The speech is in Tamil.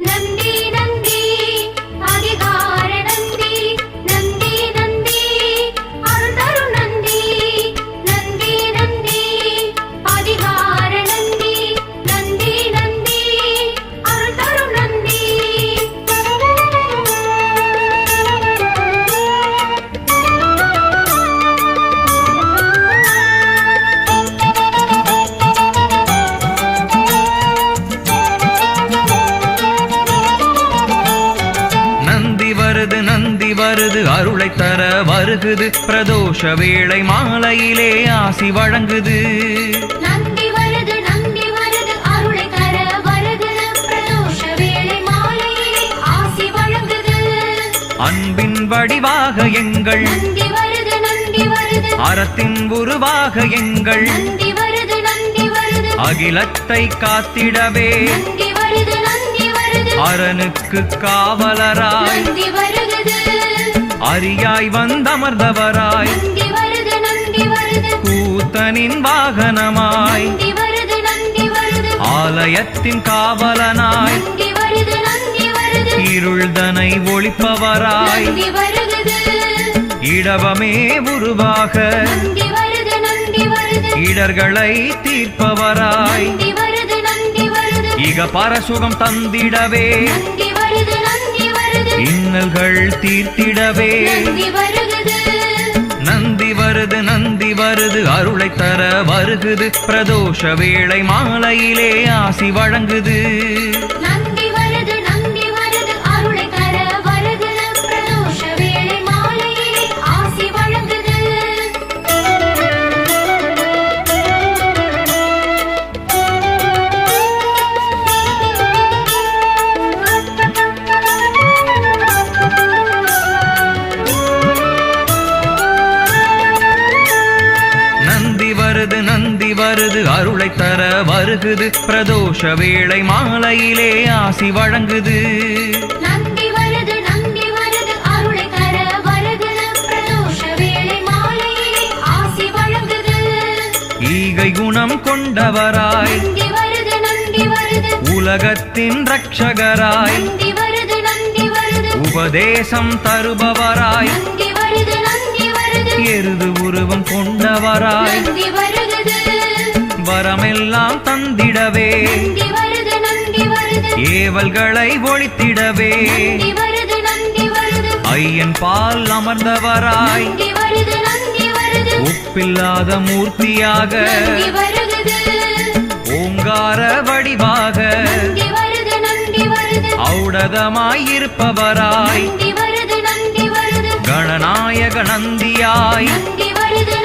நந்தி வருது நந்தி வருது அருளை தர வருகுது. பிரதோஷ வேளை மாலையிலே ஆசி வழங்குது. அன்பின் வடிவாக எங்கள் அறத்தின் உருவாக எங்கள் அகிலத்தை காத்திடவே. அரனுக்கு காவலராய் அரியாய் வந்தமர்ந்தவராய் கூத்தனின் வாகனமாய் ஆலயத்தின் காவலனாய் இருள்தனை வருகுது இடவமே உருவாக இடர்களை தீர்ப்பவராய் இக பரசுகம் தந்திடவே. இன்னல்கள் தீர்த்திடவே. நந்தி வருது நந்தி வருது. அருளை தர வருகுது. பிரதோஷ வேளை மாலையிலே ஆசி வழங்குது. வருது நந்தி வருது அருளை தர வருகுது. பிரதோஷ வேளை மாலையிலே ஆசி வழங்குது. ஈகை குணம் கொண்டவராய் உலகத்தின் ரட்சகராய் உபதேசம் தருபவராய். எருது உருவம் கொண்டவராய் வரமெல்லாம் தந்திடவே. ஏவல்களை ஒழித்திடவே. ஐயன் பால் அமர்ந்தவராய் ஒப்பில்லாத மூர்த்தியாக ஓங்கார வடிவாக ஔடதமாயிருப்பவராய் நாயக நந்தியாய்